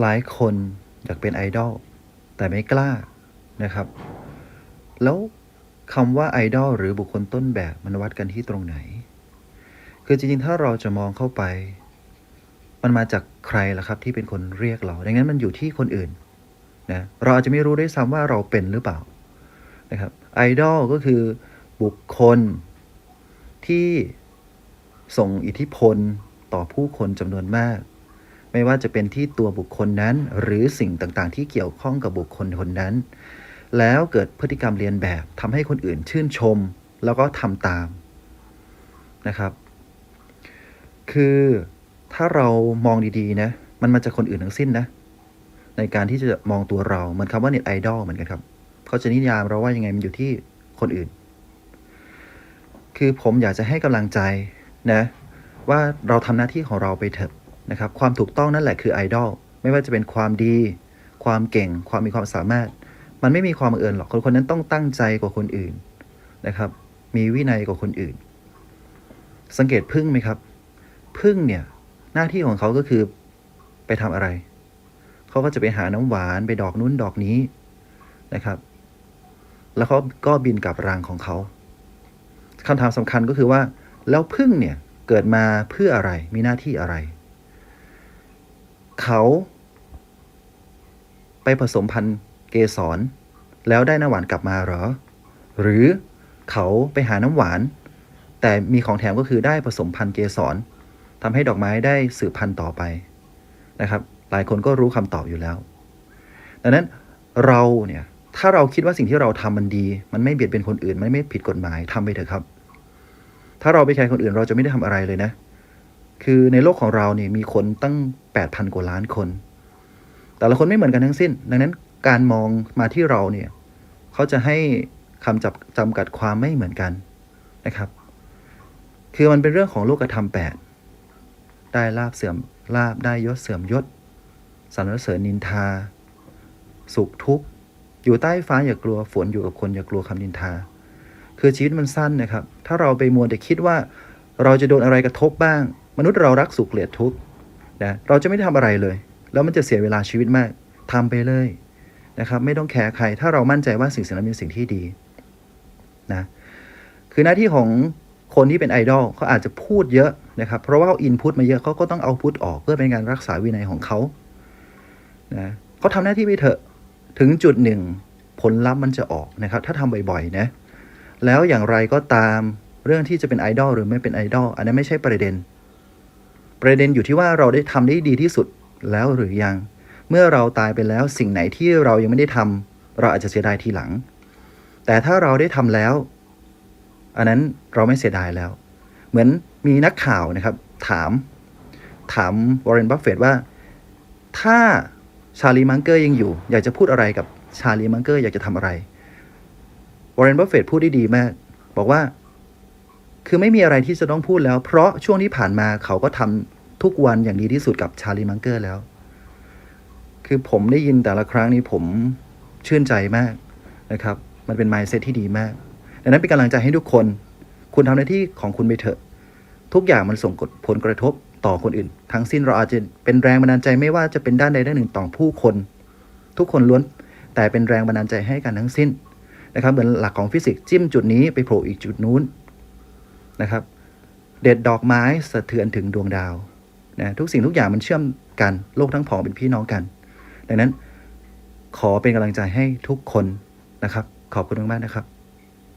หลายคนอยากเป็นไอดอลแต่ไม่กล้านะครับ แล้วคำว่าไอดอลหรือบุคคลต้นแบบมันวัดกันที่ตรงไหน คือจริงๆ ถ้าเราจะมองเข้าไป มันมาจากใครล่ะครับ ที่เป็นคนเรียกเรา ดังนั้นมันอยู่ที่คนอื่นนะเราอาจจะไม่รู้ด้วยซ้ำว่าเราเป็นหรือเปล่านะครับไอดอลก็คือบุคคลที่ส่งอิทธิพลต่อผู้คนจำนวนมาก ไม่ว่าจะเป็นที่ตัวบุคคลนั้น หรือสิ่งต่างๆ ที่เกี่ยวข้องกับบุคคลคนนั้น แล้วเกิดพฤติกรรมเรียนแบบทำให้คนอื่นชื่นชม แล้วก็ทำตามนะครับ คือถ้าเรามองดีๆนะ มันมาจากคนอื่นทั้งสิ้นนะ ในการที่จะมองตัวเราเหมือนคำว่าเน็ตไอดอลเหมือนกันครับเขาจะนิยามเราว่ายังไงมันอยู่ที่คนอื่น คือผมอยากจะให้กำลังใจนะ ว่าเราทำหน้าที่ของเราไปเถอะ นะครับความถูกต้องนั่นแหละคือไอดอลไม่ว่าจะเป็นความดี ความเก่ง ความมีความสามารถ มันไม่มีความบังเอิญหรอกคนคนนั้นต้องตั้งใจกว่าคนอื่นนะครับ มีวินัยกว่าคนอื่น สังเกตพึ่งไหมครับ พึ่งเนี่ยหน้าที่ของเขาก็คือไปทำอะไร เขาก็จะไปหาน้ำหวานไปดอกนู้นดอกนี้นะครับ แล้วเขาก็บินกลับรังของเขาคำถามสำคัญก็คือว่า แล้วพึ่งเนี่ยเกิดมาเพื่ออะไรมีหน้าที่อะไร เขาไปผสมพันธุ์เกสร แล้วได้น้ำหวานกลับมาหรอ หรือเขาไปหาน้ำหวาน แต่มีของแถมก็คือได้ผสมพันธุ์เกสรทำให้ดอกไม้ได้สืบพันธุ์ต่อไปนะครับ หลายคนก็รู้คำตอบอยู่แล้ว ดังนั้นเราเนี่ยถ้าเราคิดว่าสิ่งที่เราทำมันดี มันไม่เบียดเบียนคนอื่น มันไม่ผิดกฎหมายทำไปเถอะครับ ถ้าเราไปแคร์คนอื่นเราจะไม่ได้ทำอะไรเลยนะ คือในโลกของเราเนี่ยมีคนตั้ง 8,000 กว่าล้านคน แต่ละคนไม่เหมือนกันทั้งสิ้น ดังนั้นการมองมาที่เราเนี่ยเขาจะให้คำจับจำกัดความไม่เหมือนกันนะครับ คือมันเป็นเรื่องของโลกธรรมแปดได้ลาบเสื่อมลาบได้ยศเสื่อมยศสรรเสริญนินทา สุขทุกข์อยู่ใต้ฟ้าอย่ากลัวฝนอยู่กับคนอย่ากลัวคำนินทา คือชีวิตมันสั้นนะครับ ถ้าเราไปมัวแต่คิดว่า เราจะโดนอะไรกระทบบ้าง มนุษย์เรารักสุขเกลียดทุกข์ นะเราจะไม่ได้ทำอะไรเลย แล้วมันจะเสียเวลาชีวิตมากทำไปเลยนะครับไม่ต้องแคร์ใคร ถ้าเรามั่นใจว่าสิ่งสิ่งนั้นเป็นสิ่งที่ดีนะคือหน้าที่ของคนที่เป็นไอดอลเขาอาจจะพูดเยอะนะครับเพราะว่าอินพุตมาเยอะเขาก็ต้องเอาพุตออกเพื่อเป็นการรักษาวินัยของเขานะเขาทำหน้าที่ไปเถอะถึงจุดหนึ่งผลลัพธ์มันจะออกนะครับ ถ้าทำบ่อยๆนะแล้วอย่างไรก็ตามเรื่องที่จะเป็นไอดอลหรือไม่เป็นไอดอลอันนั้นไม่ใช่ประเด็น ประเด็นอยู่ที่ว่าเราได้ทำได้ดีที่สุดแล้วหรือยัง เมื่อเราตายไปแล้วสิ่งไหนที่เรายังไม่ได้ทำเราอาจจะเสียดายทีหลัง แต่ถ้าเราได้ทำแล้ว อันนั้นเราไม่เสียดายแล้ว เหมือนมีนักข่าวนะครับ ถาม ถามวอร์เรนบัฟเฟตว่า ถ้าชาลีมังเกอร์ยังอยู่ อยากจะพูดอะไรกับชาลีมังเกอร์อยากจะทำอะไรวอร์เรนบัฟเฟตพูดได้ดีมาก บอกว่า คือไม่มีอะไรที่จะต้องพูดแล้ว เพราะช่วงที่ผ่านมาเขาก็ทำทุกวันอย่างดีที่สุดกับชาลีมังเกอร์แล้ว คือผมได้ยินแต่ละครั้งนี้ผมชื่นใจมากนะครับ มันเป็น mindset ที่ดีมาก ดังนั้นเป็นกำลังใจให้ทุกคน คุณทำหน้าที่ของคุณไปเถอะ ทุกอย่างมันส่งผลกระทบต่อคนอื่น ทั้งสิ้นเราอาจจะเป็นแรงบันดาลใจไม่ว่าจะเป็นด้านใดด้านหนึ่งต่อผู้คน ทุกคนล้วนแต่เป็นแรงบันดาลใจให้กันทั้งสิ้นนะครับเหมือนหลักของฟิสิกส์จิ้มจุดนี้ไปโผล่อีกจุดนู้น นะครับ เด็ดดอกไม้สะเทือนถึงดวงดาวนะทุกสิ่งทุกอย่างมันเชื่อมกันโลกทั้งผองเป็นพี่น้องกัน ดังนั้นขอเป็นกำลังใจให้ทุกคนนะครับ ขอบคุณมากๆนะครับ